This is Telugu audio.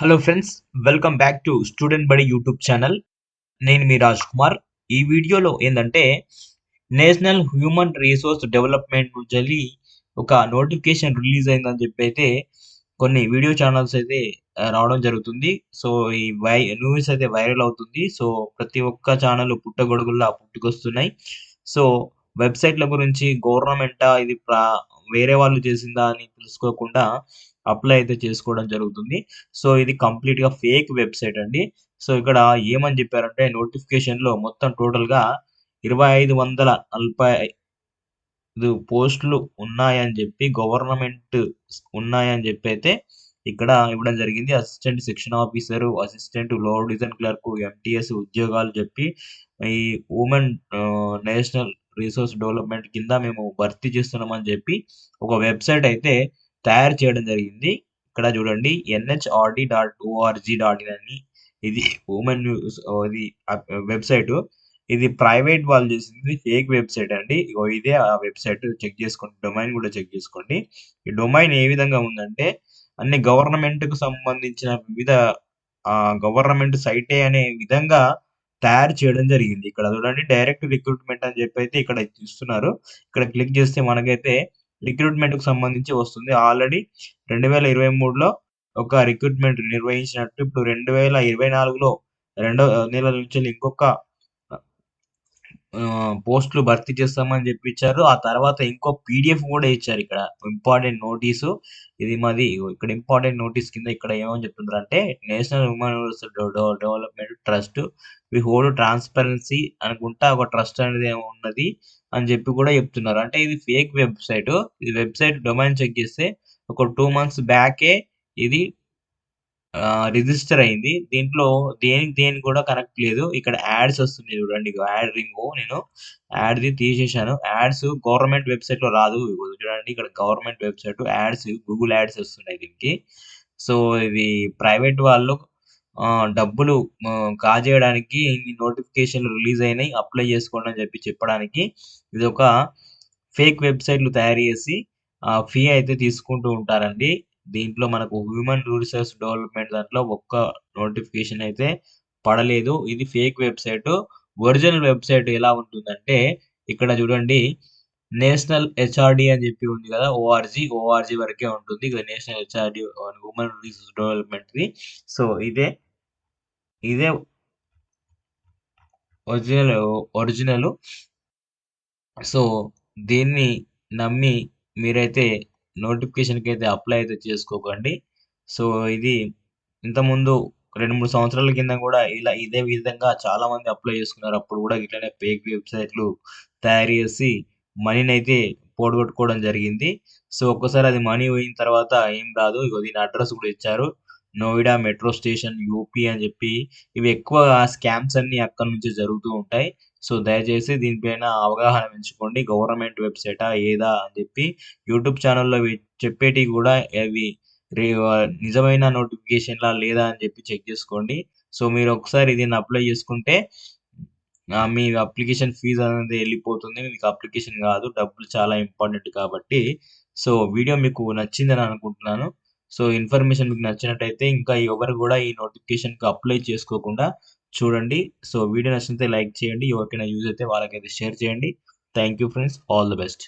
Hello friends welcome back to student Badi YouTube channel నేను మీ రాజ్ కుమార్ ఈ వీడియోలో ఏంటంటే నేషనల్ హ్యూమన్ రీసోర్స్ డెవలప్మెంట్ నుంచి ఒక నోటిఫికేషన్ రిలీజ్ అయిందని చెప్పి అయితే కొన్ని వీడియో ఛానల్స్ అయితే రావడం జరుగుతుంది. సో ఈ వై న్యూస్ అయితే వైరల్ అవుతుంది. సో ప్రతి ఒక్క ఛానల్ పుట్టగొడుగుల్లా పుట్టుకొస్తున్నాయి. సో వెబ్సైట్ల గురించి గవర్నమెంటా ఇది ప్రా- వేరే వాళ్ళు చేసిందా అని తెలుసుకోకుండా అప్లై అయితే చేసుకోవడం జరుగుతుంది. సో ఇది కంప్లీట్గా ఫేక్ వెబ్సైట్ అండి. సో ఇక్కడ ఏమని చెప్పారంటే నోటిఫికేషన్లో మొత్తం టోటల్గా ఇరవై ఐదు వందల నలభై ఐదు పోస్టులు ఉన్నాయని చెప్పి గవర్నమెంట్ ఉన్నాయని చెప్పి అయితే ఇక్కడ ఇవ్వడం జరిగింది. అసిస్టెంట్ సెక్షన్ ఆఫీసర్ అసిస్టెంట్లో డిజైన్ క్లర్క్ ఎంటీఎస్ ఉద్యోగాలు చెప్పి ఈ ఉమెన్ నేషనల్ రిసోర్స్ డెవలప్మెంట్ కింద మేము భర్తీ చేస్తున్నామని చెప్పి ఒక వెబ్సైట్ అయితే తయారు చేయడం జరిగింది. ఇక్కడ చూడండి NHRD dot ORG dot in అని ఇది ఉమెన్ న్యూస్ ఇది వెబ్సైట్. ఇది ప్రైవేట్ వాళ్ళు చేసింది ఫేక్ వెబ్సైట్ అండి. ఇదే ఆ వెబ్సైట్ చెక్ చేసుకోండి డొమైన్ కూడా చెక్ చేసుకోండి. ఈ డొమైన్ ఏ విధంగా ఉందంటే అన్ని గవర్నమెంట్కు సంబంధించిన వివిధ గవర్నమెంట్ సైటే అనే విధంగా తయారు చేయడం జరిగింది. ఇక్కడ చూడండి డైరెక్ట్ రిక్రూట్మెంట్ అని చెప్పి అయితే ఇక్కడ ఇస్తున్నారు. ఇక్కడ క్లిక్ చేస్తే మనకైతే రిక్రూట్మెంట్కు సంబంధించి వస్తుంది. ఆల్రెడీ రెండు వేల ఇరవై మూడులో ఒక రిక్రూట్మెంట్ నిర్వహించినట్టు ఇప్పుడు రెండు వేల ఇరవై నాలుగులో రెండో నెల నుంచి ఇంకొక పోస్టులు భర్తీ చేస్తామని చెప్పించారు. ఆ తర్వాత ఇంకో పీడిఎఫ్ కూడా ఇచ్చారు ఇక్కడ. Important notice. ఇది మాది ఇక్కడ ఇంపార్టెంట్ నోటీస్ కింద ఇక్కడ ఏమని చెప్తున్నారు అంటే national human development trust we hold transparency అనుకుంటా ఒక ట్రస్ట్ అనేది ఏమో ఉన్నది. అని చెప్పి కూడా చెప్తున్నారు. అంటే ఇది ఫేక్ వెబ్సైట్ ఇది వెబ్సైట్ డొమైన్ చెక్ చేస్తే ఒక టూ మంత్స్ బ్యాకే ఇది రిజిస్టర్ అయింది. దీంట్లో దేనికి దేనికి కూడా కనెక్ట్ లేదు. ఇక్కడ యాడ్స్ వస్తున్నాయి చూడండి. యాడ్ రింగ్ నేను యాడ్ ది తీసేశాను. యాడ్స్ గవర్నమెంట్ వెబ్సైట్లో రాదు. చూడండి ఇక్కడ government website ads Google ads వస్తున్నాయి దీనికి. సో ఇది ప్రైవేట్ వాళ్ళు డబ్బులు కాజేయడానికి ఇన్ని నోటిఫికేషన్లు రిలీజ్ అయినాయి అప్లై చేసుకోండి అని చెప్పి చెప్పడానికి ఇది ఒక ఫేక్ వెబ్సైట్లు తయారు చేసి ఫీ అయితే తీసుకుంటూ ఉంటారండి. దీంట్లో మనకు హ్యూమన్ రిసోర్స్ డెవలప్మెంట్ దాంట్లో ఒక్క నోటిఫికేషన్ అయితే పడలేదు. ఇది ఫేక్ వెబ్సైట్. ఒరిజినల్ వెబ్సైట్ ఎలా ఉంటుందంటే ఇక్కడ చూడండి నేషనల్ హెచ్ఆర్డి అని చెప్పి ఉంది కదా ఓఆర్జీ ఓఆర్జీ వరకే ఉంటుంది. ఇక్కడ national HRD human resource development the so ఇదే ఇదే ఒరిజినల్ ఒరిజినల్. సో దీన్ని నమ్మి మీరైతే నోటిఫికేషన్కి అయితే అప్లై అయితే చేసుకోకండి. సో ఇది ఇంతకుముందు రెండు మూడు సంవత్సరాల కింద కూడా ఇలా ఇదే విధంగా చాలా మంది అప్లై చేసుకున్నారు. అప్పుడు కూడా ఇట్లనే ఫేక్ వెబ్సైట్లు తయారు చేసి మనీని అయితే పోగొట్టుకోవడం జరిగింది. సో ఒక్కసారి అది మనీ పోయిన తర్వాత ఏం రాదు. ఇక దీని అడ్రస్ కూడా ఇచ్చారు. నోయిడా మెట్రో స్టేషన్ యూపీ అని చెప్పి ఇవి ఎక్కువ స్కామ్స్ అన్ని అక్కడ నుంచి జరుగుతూ ఉంటాయి. సో దయచేసి దీనిపైన అవగాహన పెంచుకోండి. గవర్నమెంట్ వెబ్సైటా ఏదా అని చెప్పి యూట్యూబ్ ఛానల్లో చెప్పేటి కూడా అవి నిజమైన నోటిఫికేషన్లా లేదా అని చెప్పి చెక్ చేసుకోండి. సో మీరు ఒకసారి దీన్ని అప్లై చేసుకుంటే మీ అప్లికేషన్ ఫీజు అనేది వెళ్ళిపోతుంది. మీకు అప్లికేషన్ కాదు. డబ్బులు చాలా ఇంపార్టెంట్ కాబట్టి. సో వీడియో మీకు నచ్చిందని అనుకుంటున్నాను. సో ఇన్ఫర్మేషన్ మీకు నచ్చినట్టయితే ఇంకా ఎవరు కూడా ఈ నోటిఫికేషన్కి అప్లై చేసుకోకుండా చూడండి. సో వీడియో నచ్చితే లైక్ చేయండి. ఎవరికైనా యూజ్ అయితే వాళ్ళకైతే షేర్ చేయండి. Thank you friends. All the best.